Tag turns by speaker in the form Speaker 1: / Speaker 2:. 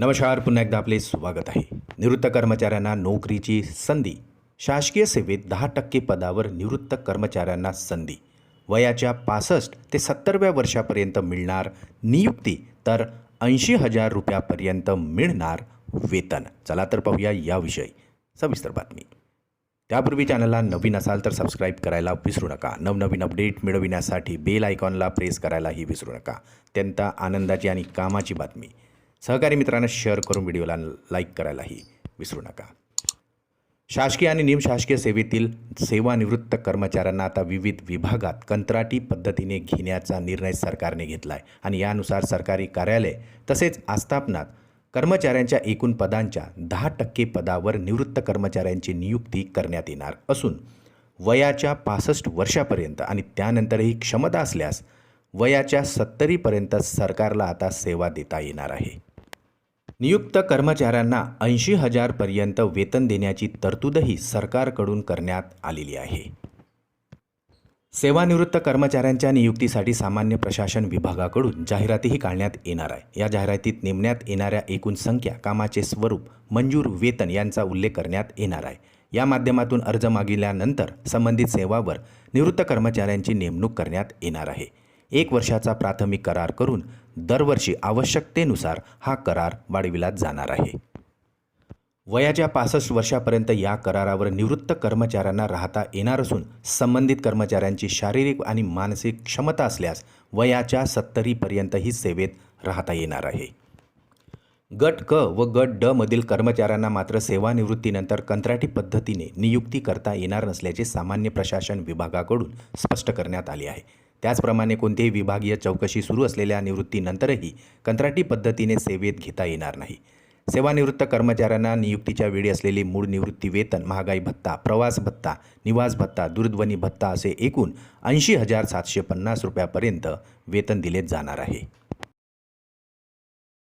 Speaker 1: नमस्कार पुन्हा एकदा आपले स्वागत आहे. निवृत्त कर्मचाऱ्यांना नोकरीची संधी. शासकीय सेवेत दहा टक्के पदावर निवृत्त कर्मचाऱ्यांना संधी. वयाच्या पासष्ट ते सत्तरव्या वर्षापर्यंत मिळणार नियुक्ती तर ऐंशी हजार रुपयापर्यंत मिळणार वेतन. चला तर पाहूया याविषयी सविस्तर बातमी. त्यापूर्वी चॅनलला नवीन असाल तर सबस्क्राईब करायला विसरू नका. नवनवीन अपडेट मिळविण्यासाठी बेल आयकॉनला प्रेस करायलाही विसरू नका. अत्यंत आनंदाची आणि कामाची बातमी. सहकारी मित्रांना शेअर करून व्हिडिओला लाईक करायलाही विसरू नका. शासकीय आणि निमशासकीय सेवेतील सेवानिवृत्त कर्मचाऱ्यांना आता विविध विभागात कंत्राटी पद्धतीने घेण्याचा निर्णय सरकारने घेतला आहे आणि यानुसार सरकारी कार्यालय तसेच आस्थापनात कर्मचाऱ्यांच्या एकूण पदांच्या दहा टक्के पदावर निवृत्त कर्मचाऱ्यांची नियुक्ती करण्यात येणार असून वयाच्या पासष्ट वर्षापर्यंत आणि त्यानंतरही क्षमता असल्यास वयाच्या सत्तरीपर्यंत सरकारला आता सेवा देता येणार आहे. नियुक्त कर्मचाऱ्यांना ऐंशी हजारपर्यंत वेतन देण्याची तरतूदही सरकारकडून करण्यात आलेली आहे. सेवानिवृत्त कर्मचाऱ्यांच्या नियुक्तीसाठी सामान्य प्रशासन विभागाकडून जाहिरातीही काढण्यात येणार आहे. या जाहिरातीत नेमण्यात येणाऱ्या एकूण संख्या कामाचे स्वरूप मंजूर वेतन यांचा उल्लेख करण्यात येणार आहे. या माध्यमातून अर्ज मागितल्यानंतर संबंधित सेवावर निवृत्त कर्मचाऱ्यांची नेमणूक करण्यात येणार आहे. एक वर्षाचा प्राथमिक करार करून दरवर्षी आवश्यकतेनुसार हा करार वाढविला जाणार आहे. वयाच्या पासष्ट वर्षापर्यंत या करारावर निवृत्त कर्मचाऱ्यांना राहता येणार असून संबंधित कर्मचाऱ्यांची शारीरिक आणि मानसिक क्षमता असल्यास वयाच्या सत्तरीपर्यंतही सेवेत राहता येणार आहे. गट क व गट ड मधील कर्मचाऱ्यांना मात्र सेवानिवृत्तीनंतर कंत्राटी पद्धतीने नियुक्ती करता येणार नसल्याचे सामान्य प्रशासन विभागाकडून स्पष्ट करण्यात आले आहे. त्याचप्रमाणे कोणतीही विभागीय चौकशी सुरू असलेल्या निवृत्तीनंतरही कंत्राटी पद्धतीने सेवेत घेता येणार नाही. सेवानिवृत्त कर्मचाऱ्यांना नियुक्तीच्या वेळी असलेले मूळ निवृत्ती वेतन महागाई भत्ता प्रवास भत्ता निवास भत्ता दूरध्वनी भत्ता असे एकूण ऐंशी हजार सातशे पन्नास रुपयापर्यंत वेतन दिले जाणार आहे.